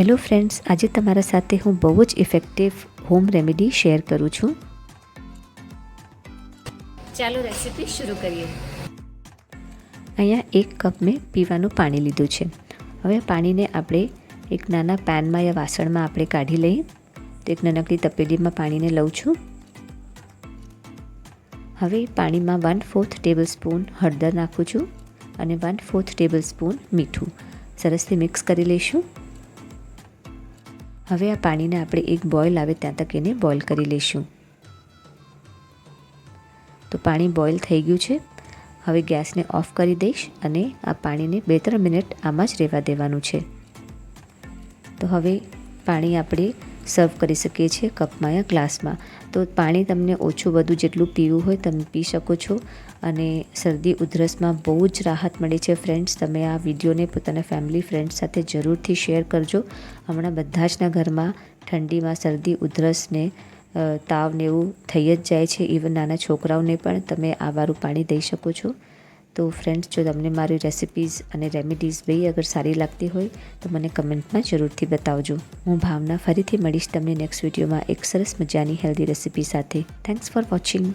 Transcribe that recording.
Hello friends આજે તમારા સાથે હું બહુ જ ઇફેક્ટિવ હોમ રેમેડી શેર કરું છું. ચાલો રેસીપી શરૂ કરીએ. અહીંયા એક કપ મેં પીવાનું પાણી લીધું છે. હવે પાણીને આપણે એક નાના પેનમાં યા વાસણમાં આપણે કાઢી લઈએ. તો એક નાનકડી તપેલીમાં પાણીને લઉં છું. હવે પાણીમાં વન ફોર્થ ટેબલ સ્પૂન હળદર નાખું છું અને વન ફોર્થ ટેબલ સ્પૂન મીઠું. સરસથી મિક્સ કરી લઈશું. હવે આ પાણીને આપણે એક બોઇલ આવે ત્યાં તક એને બોઇલ કરી લઈશું. તો પાણી બોઇલ થઈ ગયું છે. હવે ગેસને ઓફ કરી દઈશ અને આ પાણીને બે ત્રણ મિનિટ આમાં જ રહેવા દેવાનું છે. તો હવે પાણી આપણે સર્વ કરી શકીએ છીએ કપમાં યા ગ્લાસમાં. તો પાણી તમને ઓછું વધુ જેટલું પીવું હોય તમે પી શકો છો. અને શરદી ઉધરસમાં બહુ જ રાહત મળે છે ફ્રેન્ડ્સ તમે આ વિડીયોને પોતાના ફેમિલી ફ્રેન્ડ્સ સાથે જરૂરથી શેર કરજો. હમણાં બધા જના ઘરમાં ઠંડીમાં શરદી ઉધરસને તાવને એવું થઈ જ જાય છે. ઇવન નાના છોકરાઓને પણ તમે આવારું પાણી દઈ શકો છો. તો ફ્રેન્ડ્સ જો તમને મારી રેસિપીઝ અને રેમેડીઝ બે અગર સારી લાગતી હોય, તો મને કમેન્ટમાં જરૂરથી બતાવજો. હું ભાવના ફરીથી મળીશ તમને નેક્સ્ટ વિડીયોમાં એક સરસ મજાની હેલ્ધી રેસિપી સાથે. Thanks for watching